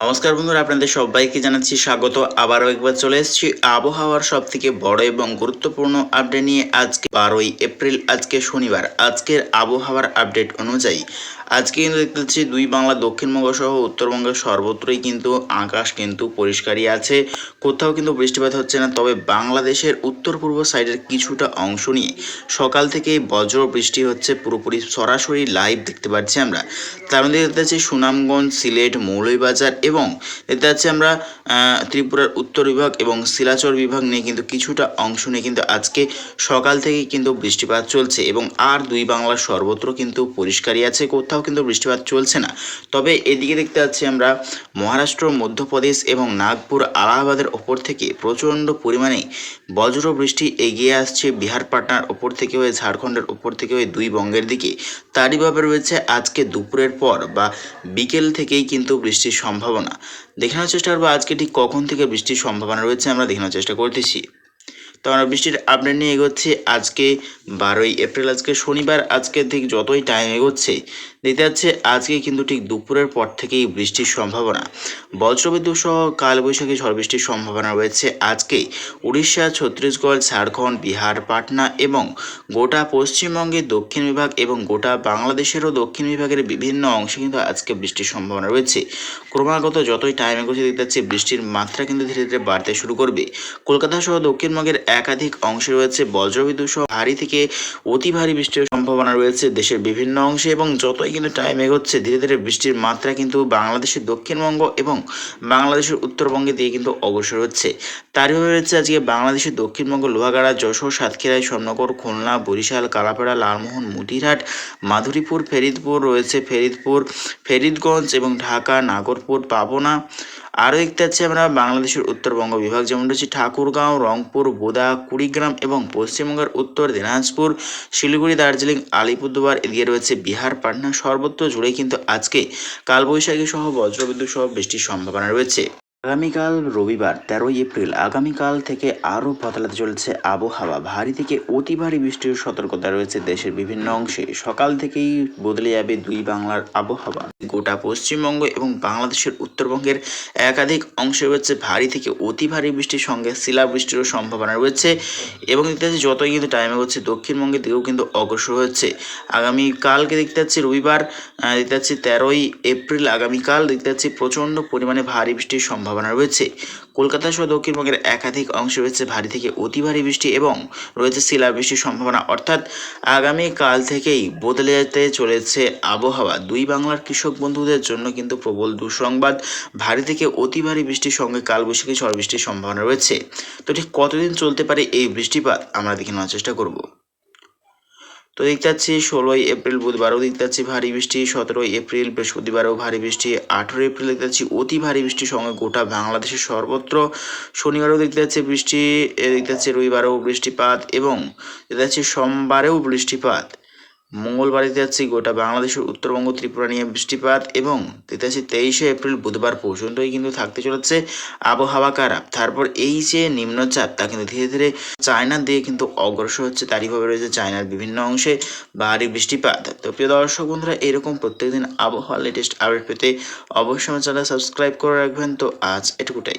নমস্কার বন্ধুরা, আপনাদের সবাইকে জানাচ্ছি স্বাগত। আবারও একবার চলে এসেছি আবহাওয়ার সব থেকে বড় এবং গুরুত্বপূর্ণ আপডেট নিয়ে আজকে বারোই এপ্রিল, আজকে শনিবার। আজকের আবহাওয়ার আপডেট অনুযায়ী আজকে কিন্তু দেখতে পাচ্ছি দুই বাংলা, দক্ষিণবঙ্গ সহ উত্তরবঙ্গের সর্বত্রই কিন্তু আকাশ কিন্তু পরিষ্কারই আছে। কোথাও কিন্তু বৃষ্টিপাত হচ্ছে না, তবে বাংলাদেশের উত্তর পূর্ব সাইডের কিছুটা অংশ নিয়ে সকাল থেকে বজ্র বৃষ্টি হচ্ছে, পুরোপুরি সরাসরি লাইভ দেখতে পাচ্ছি আমরা। তার মধ্যে দেখতে পাচ্ছি সুনামগঞ্জ, সিলেট, মৌলভীবাজার এবং দেখতে পাচ্ছি আমরা ত্রিপুরার উত্তর বিভাগ এবং শিলাচর বিভাগ নিয়ে কিন্তু কিছুটা অংশ নিয়ে কিন্তু আজকে সকাল থেকেই কিন্তু বৃষ্টিপাত চলছে এবং আর দুই বাংলার সর্বত্র কিন্তু পরিষ্কারই আছে কোথাও। কিন্তু বৃষ্টিপাত চলছে না। তবে এদিকে দেখতে পাচ্ছি আমরা মহারাষ্ট্র, মধ্যপ্রদেশ এবং নাগপুর, আলাহাবাদের ওপর থেকে প্রচণ্ড পরিমাণে বজ্র বৃষ্টি এগিয়ে আসছে। বিহার, পাটনার ওপর থেকে হয়ে ঝাড়খণ্ডের ওপর থেকে হয়ে দুই বঙ্গের দিকে। তারই ভাবে রয়েছে আজকে দুপুরের পর বা বিকেল থেকেই কিন্তু বৃষ্টির সম্ভাবনা। দেখানোর চেষ্টা করব আজকে ঠিক কখন থেকে বৃষ্টির সম্ভাবনা রয়েছে, আমরা দেখানোর চেষ্টা করতেছি। তো আমরা বৃষ্টির আপডেট নিয়ে এগোচ্ছি। আজকে বারোই এপ্রিল, আজকে শনিবার, আজকে ঠিক যতই টাইম এগোচ্ছে দেখতে যাচ্ছে আজকে কিন্তু ঠিক দুপুরের পর থেকেই বৃষ্টির সম্ভাবনা। বজ্রবিদ্যুৎ সহ কালবৈশাখী ঝড় বৃষ্টির সম্ভাবনা রয়েছে আজকে। উড়িষ্যা, ছত্তিশগড়, ঝাড়খণ্ড, বিহার, পাটনা এবং গোটা পশ্চিমবঙ্গের দক্ষিণ বিভাগ এবং গোটা বাংলাদেশেরও দক্ষিণ বিভাগের বিভিন্ন অংশে কিন্তু আজকে বৃষ্টির সম্ভাবনা রয়েছে। ক্রমাগত যতই টাইম এগোচ্ছে, দেখতে যাচ্ছে বৃষ্টির মাত্রা কিন্তু ধীরে ধীরে বাড়তে শুরু করবে। কলকাতা সহ দক্ষিণবঙ্গের একাধিক অংশে রয়েছে বজ্রবিদ্যুৎ সহ ভারী থেকে অতি ভারী বৃষ্টির সম্ভাবনা রয়েছে দেশের বিভিন্ন অংশে এবং যতই কিন্তু টাইম এগোচ্ছে, ধীরে ধীরে বৃষ্টির মাত্রা কিন্তু বাংলাদেশের দক্ষিণবঙ্গ এবং বাংলাদেশের উত্তরবঙ্গে দিয়ে কিন্তু অগ্রসর হচ্ছে। তারই রয়েছে আজকে বাংলাদেশের দক্ষিণবঙ্গ, লোহাগাড়া, যশোর, সাতক্ষীরায় স্বর্ণগর খুলনা, বরিশাল, কালাপাড়া, লালমোহন, মুদিরহাট, মাধুরীপুর, ফেরিদপুর রয়েছে। ফেরিদপুর, ফেরিদগঞ্জ এবং ঢাকা, নাগরপুর, পাবনা আরও দেখতে পাচ্ছি আমরা বাংলাদেশের উত্তরবঙ্গ বিভাগ যেমন রয়েছে ঠাকুরগাঁও, রংপুর, বোদা, কুড়িগ্রাম এবং পশ্চিমবঙ্গের উত্তর দিনাজপুর, শিলিগুড়ি, দার্জিলিং, আলিপুরদুয়ার, এদিকে রয়েছে বিহার, পাটনা সর্বত্র জুড়ে কিন্তু আজকে কালবৈশাখী সহ বজ্রবিদ্যুৎ সহ বৃষ্টির সম্ভাবনা রয়েছে। আগামীকাল রবিবার তেরোই এপ্রিল, আগামীকাল থেকে আরও বদলাতে চলেছে আবহাওয়া। ভারী থেকে অতি ভারী বৃষ্টির সতর্কতা রয়েছে দেশের বিভিন্ন অংশে। সকাল থেকেই বদলে যাবে দুই বাংলার আবহাওয়া। গোটা পশ্চিমবঙ্গ এবং বাংলাদেশের উত্তরবঙ্গের একাধিক অংশে রয়েছে ভারী থেকে অতি ভারী বৃষ্টির সঙ্গে শিলাবৃষ্টিরও সম্ভাবনা রয়েছে এবং দেখতে পাচ্ছি যতই কিন্তু টাইম এগোচ্ছে দক্ষিণবঙ্গের দিকেও কিন্তু অগ্রসর হচ্ছে। আগামীকালকে দেখতে পাচ্ছি রবিবার দেখতে পাচ্ছি তেরোই এপ্রিল, আগামীকাল দেখতে পাচ্ছি প্রচণ্ড পরিমাণে ভারী বৃষ্টির সম্ভাবনা রয়েছে। কলকাতা সহ দক্ষিণবঙ্গের একাধিক অংশে রয়েছে ভারী থেকে অতি ভারী বৃষ্টি এবং রয়েছে শিলাবৃষ্টির সম্ভাবনা। অর্থাৎ আগামীকাল থেকেই বদলে যেতে চলেছে আবহাওয়া। দুই বাংলার কৃষক বন্ধুদের জন্য কিন্তু প্রবল দুঃসংবাদ। ভারী থেকে অতি ভারী বৃষ্টির সঙ্গে কালবৈশাখী ঝড় বৃষ্টির সম্ভাবনা রয়েছে। তো ঠিক কতদিন চলতে পারে এই বৃষ্টিপাত? আমরা দেখে নেওয়ার চেষ্টা করব। তো দেখতে পাচ্ছি ষোলোই এপ্রিল, বুধবারও দেখতে পাচ্ছি ভারী বৃষ্টি, সতেরোই এপ্রিল, বৃহস্পতিবারও ভারী বৃষ্টি আঠেরো এপ্রিল দেখতে পাচ্ছি অতি ভারী বৃষ্টির সঙ্গে গোটা বাংলাদেশের সর্বত্র, শনিবারও দেখতে পাচ্ছি বৃষ্টি দেখতে পাচ্ছি রবিবারেও বৃষ্টিপাত এবং দেখতে পাচ্ছি সোমবারেও বৃষ্টিপাত। মঙ্গলবার পাচ্ছি গোটা বাংলাদেশের উত্তরবঙ্গ, ত্রিপুরা নিয়ে বৃষ্টিপাত এবং পাচ্ছি তেইশে এপ্রিল বুধবার পর্যন্তই কিন্তু থাকতে চলেছে আবহাওয়া খারাপ। তারপর এই যে নিম্নচাপ, তা কিন্তু ধীরে ধীরে চায়নার দিকে কিন্তু অগ্রসর হচ্ছে। তারইভাবে রয়েছে চায়নার বিভিন্ন অংশে ভারী বৃষ্টিপাত। তো প্রিয় দর্শক বন্ধুরা, এরকম প্রত্যেকদিন আবহাওয়া লেটেস্ট আপডেট পেতে অবশ্যই চ্যানেল সাবস্ক্রাইব করে রাখবেন। তো আজ এটুকুটাই।